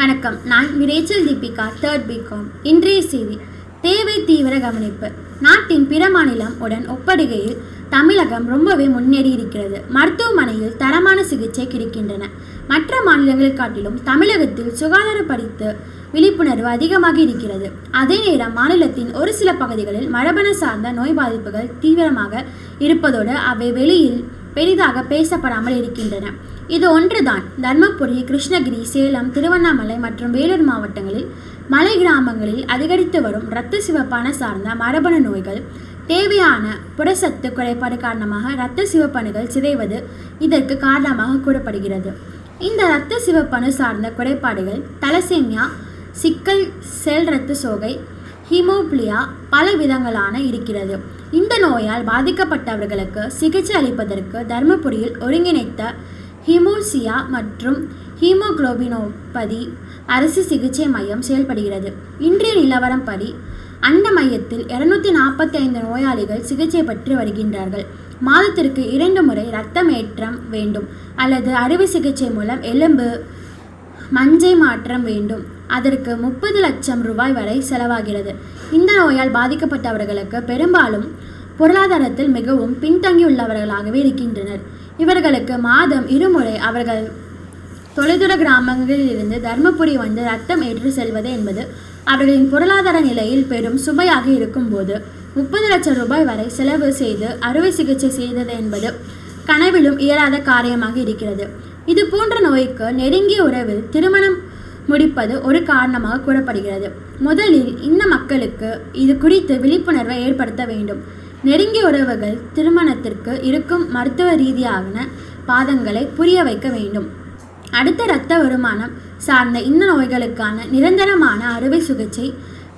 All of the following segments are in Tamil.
வணக்கம். நான் விரேச்சல் தீபிகா தேர்ட் பிகாம் இன்றைய செய்தி தேவை தீவிர கவனிப்பு. நாட்டின் பிற மாநிலம் உடன் ஒப்படுகையில் தமிழகம் ரொம்பவே முன்னேறி இருக்கிறது. மருத்துவமனையில் தரமான சிகிச்சை கிடைக்கின்றன. மற்ற மாநிலங்களை காட்டிலும் தமிழகத்தில் சுகாதார படித்து விழிப்புணர்வு அதிகமாக இருக்கிறது. அதே நேரம் மாநிலத்தின் ஒரு சில பகுதிகளில் மரபணு சார்ந்த நோய் பாதிப்புகள் தீவிரமாக இருப்பதோடு அவை வெளியில் பெரிதாக பேசப்படாமல் இருக்கின்றன. இது ஒன்றுதான். தர்மபுரி கிருஷ்ணகிரி சேலம் திருவண்ணாமலை மற்றும் வேலூர் மாவட்டங்களில் மலை கிராமங்களில் அதிகரித்து வரும் இரத்த சிவப்பான சார்ந்த மரபணு நோய்கள் தேவையான புரசத்து குறைபாடு காரணமாக இரத்த சிவப்பணுகள் சிதைவது இதற்கு காரணமாக கூறப்படுகிறது. இந்த இரத்த சிவப்பணு சார்ந்த குறைபாடுகள் தலசேமியா சிக்கல் செல் இரத்த சோகை ஹீமோப்ளியா பல விதங்களான இருக்கிறது. இந்த நோயால் பாதிக்கப்பட்டவர்களுக்கு சிகிச்சை அளிப்பதற்கு தர்மபுரியில் ஒருங்கிணைத்த ஹீமோசியா மற்றும் ஹீமோகுளோபினோபதி அரசு சிகிச்சை மையம் செயல்படுகிறது. இன்றைய நிலவரம் படி அந்த மையத்தில் இருநூத்தி நாற்பத்தி ஐந்து நோயாளிகள் சிகிச்சை பெற்று வருகின்றார்கள். மாதத்திற்கு இரண்டு முறை இரத்தமேற்றம் வேண்டும் அல்லது அறுவை சிகிச்சை மூலம் எலும்பு மஞ்சை மாற்றம் வேண்டும். அதற்கு முப்பது லட்சம் ரூபாய் வரை செலவாகிறது. இந்த நோயால் பாதிக்கப்பட்டவர்களுக்கு பெரும்பாலும் பொருளாதாரத்தில் மிகவும் பின்தங்கியுள்ளவர்களாகவே இருக்கின்றனர். இவர்களுக்கு மாதம் இருமுறை அவர்கள் தொலைதூர கிராமங்களில் இருந்து தர்மபுரி வந்து ரத்தம் ஏற்று செல்வது என்பது அவர்களின் பொருளாதார நிலையில் பெரும் சுமையாக இருக்கும்போது முப்பது லட்சம் ரூபாய் வரை செலவு செய்து அறுவை சிகிச்சை செய்தது என்பது கனவிலும் இயலாத காரியமாக இருக்கிறது. இது போன்ற நோய்க்கு நெருங்கிய உறவில் திருமணம் முடிப்பது ஒரு காரணமாக கூறப்படுகிறது. முதலில் இந்த மக்களுக்கு இது குறித்து விழிப்புணர்வை ஏற்படுத்த வேண்டும். நெருங்கிய உறவுகள் திருமணத்திற்கு இருக்கும் மருத்துவ ரீதியான பாதங்களை புரிய வைக்க வேண்டும். அடுத்த இரத்த வருமானம் சார்ந்த இந்த நோய்களுக்கான நிரந்தரமான அறுவை சிகிச்சை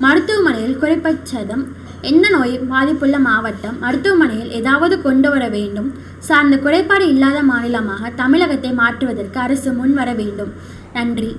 மருத்துவமனையில் குறைப்பட்சதம் எந்த நோய்? பாதிப்புள்ள மாவட்டம். மருத்துவமனையில் ஏதாவது கொண்டு வர வேண்டும். சார்ந்த குறைபாடு இல்லாத மாநிலமாக தமிழகத்தை மாற்றுவதற்கு அரசு முன்வர வேண்டும். நன்றி.